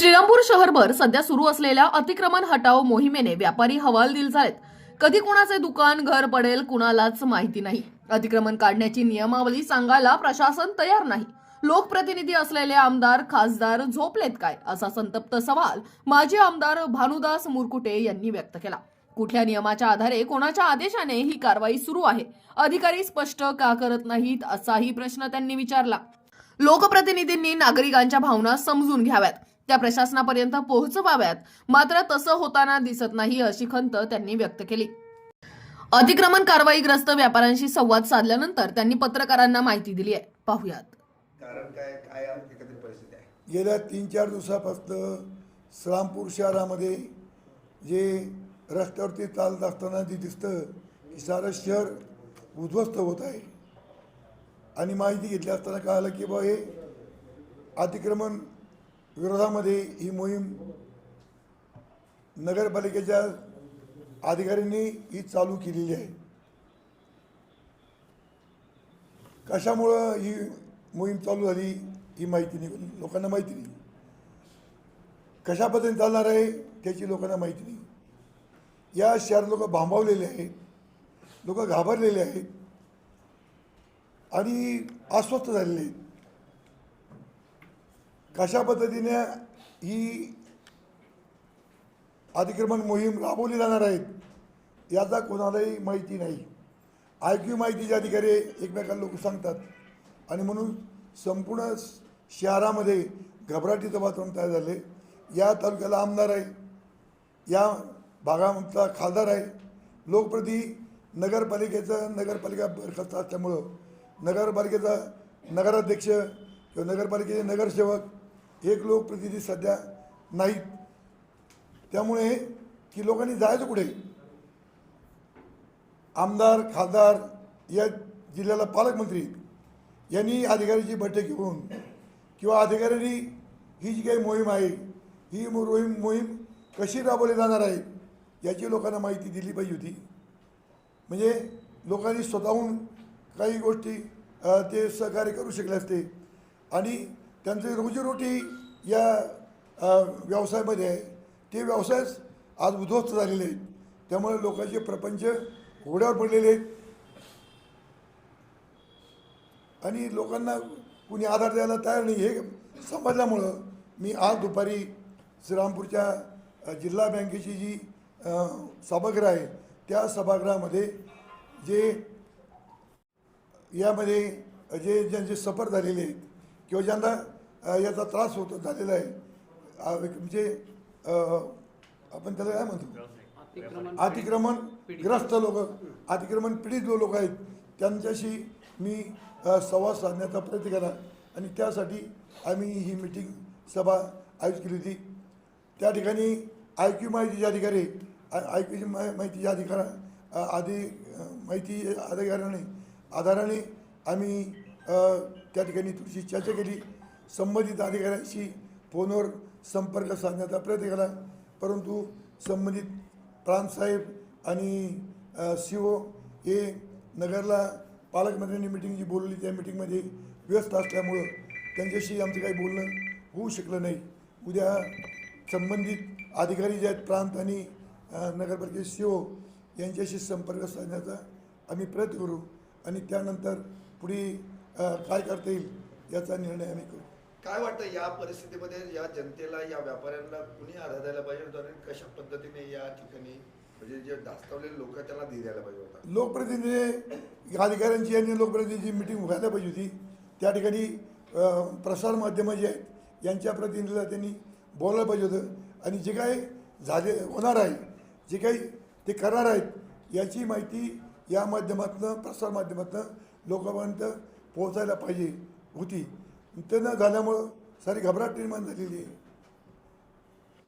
श्रीरामपूर शहरभर सध्या सुरू असलेल्या अतिक्रमण हटाव मोहिमेने व्यापारी हवालदिल झालेत. कधी कुणाचे दुकान घर पडेल कुणालाच माहिती नाही. अतिक्रमण काढण्याची नियमावली सांगायला प्रशासन तयार नाही. लोकप्रतिनिधी असलेले आमदार खासदार झोपलेत काय असा संतप्त सवाल माजी आमदार भानुदास मुरकुटे यांनी व्यक्त केला. कुठल्या नियमाच्या आधारे कोणाच्या आदेशाने ही कारवाई सुरू आहे? अधिकारी स्पष्ट का करत नाहीत असाही प्रश्न त्यांनी विचारला. लोकप्रतिनिधींनी नागरिकांच्या भावना समजून घ्याव्यात. त्या प्रशासनापर्यंत पोहोचवाव्यात. मात्र तसं होताना दिसत नाही अशी खंत त्यांनी व्यक्त केली. अतिक्रमण कारवाईग्रस्त व्यापाऱ्यांशी संवाद साधल्यानंतर त्यांनी पत्रकारांना माहिती दिली आहे. पाहुयात. कारण काय काय एकत्रित परिस्थिती आहे? गेल्या तीन चार दिवसापासून श्रामपूर शहरामध्ये जे रस्त्यावरती चालत असताना जे दिसतं की सारं शहर उद्ध्वस्त होत आहे. आणि माहिती घेतली असताना कळालं की बा हे अतिक्रमण विरोधामध्ये ही मोहीम नगरपालिकेच्या अधिकाऱ्यांनी ही चालू केलेली आहे. कशामुळं ही मोहीम चालू झाली ही माहिती नाही लोकांना माहिती नाही. कशा पद्धतीने चालणार आहे त्याची लोकांना माहिती नाही. या शहरात लोक भांबावलेले आहेत लोक घाबरलेले आहेत आणि अस्वस्थ झालेले आहेत. कशा पद्धतीने ही अतिक्रमण मोहीम राबवली जाणार आहेत याचा कोणालाही माहिती नाही. आयक्यू माहितीचे अधिकारी एकमेकांना लोक सांगतात आणि म्हणून संपूर्ण शहरामध्ये घबराटीचं वातावरण तयार झाले. या तालुक्याला आमदार आहे या भागामधला खासदार आहे. लोकप्रती नगरपालिकेचं नगरपालिका बरखास्त असल्यामुळं नगरपालिकेचा नगराध्यक्ष किंवा नगरपालिकेचे नगरसेवक एक लोकप्रतिनिधी सध्या नाहीत. त्यामुळे की लोकांनी जायचं कुठे? आमदार खासदार या जिल्ह्याला पालकमंत्री यांनी अधिकाऱ्याची बैठक घेऊन किंवा अधिकाऱ्यांनी ही जी काही मोहीम आहे ही मोहीम मोहीम कशी राबवली जाणार आहे याची लोकांना माहिती दिली पाहिजे होती. म्हणजे लोकांनी स्वतःहून काही गोष्टी ते सहकार्य करू शकले असते. आणि त्यांची रोजीरोटी या व्यवसायामध्ये आहे ते व्यवसायच आज उद्ध्वस्त झालेले आहेत. त्यामुळे लोकांचे प्रपंच घोड्यावर पडलेले आहेत. आणि लोकांना कुणी आधार द्यायला तयार नाही हे समजल्यामुळं मी आज दुपारी श्रीरामपूरच्या जिल्हा बँकेची जी सभागृह आहे त्या सभागृहामध्ये जे यामध्ये जे ज्यांचे सफर झालेले आहेत किंवा ज्यांना अ, याचा त्रास होतो झालेला आहे. म्हणजे आपण त्याला काय म्हणतो? अतिक्रमण ग्रस्त लोक. अतिक्रमण पीडित जो लोक आहेत त्यांच्याशी मी संवाद साधण्याचा प्रयत्न केला. आणि त्यासाठी आम्ही ही मिटिंग सभा आयोजित केली होती. त्या ठिकाणी आय क्यू माहितीचे अधिकारी आय क्यूची माहितीचे अधिकार अ, आधी माहिती अधिकाऱ्याने आधाराने आम्ही त्या ठिकाणी थोडीशी चर्चा केली. संबंधित अधिकाऱ्यांशी फोनवर संपर्क साधण्याचा प्रयत्न केला. परंतु संबंधित प्रांतसाहेब आणि सी ओ हे नगरला पालकमंत्र्यांनी मिटिंग जी बोलवली. त्या मिटिंगमध्ये व्यस्त असल्यामुळं त्यांच्याशी आमचं काही बोलणं होऊ शकलं नाही. उद्या संबंधित अधिकारी जे आहेत प्रांत आणि अ, नगरपालिकेचे सी ओ यांच्याशी संपर्क साधण्याचा आम्ही प्रयत्न करू. आणि त्यानंतर पुढे काय करता येईल याचा निर्णय आम्ही करू. काय वाटतं या परिस्थितीमध्ये या जनतेला या व्यापाऱ्यांना कुणी आधार द्यायला पाहिजे होता आणि कशा पद्धतीने या ठिकाणी म्हणजे जे धास्तावलेले लोक त्यांना धीर द्यायला पाहिजे होता? लोकप्रतिनिधी अधिकाऱ्यांची आणि लोकप्रतिनिधीची मिटिंग व्हायला पाहिजे होती. त्या ठिकाणी प्रसारमाध्यमं जे आहेत यांच्या प्रतिनिधीला त्यांनी बोलायला पाहिजे होतं. आणि जे काही झाले होणार आहे जे काही ते करणार आहेत याची माहिती या माध्यमातनं प्रसारमाध्यमातनं लोकांपर्यंत पोहोचायला पाहिजे होती. ते न झाल्यामुळं सारी घबराट निर्माण झालेली आहे.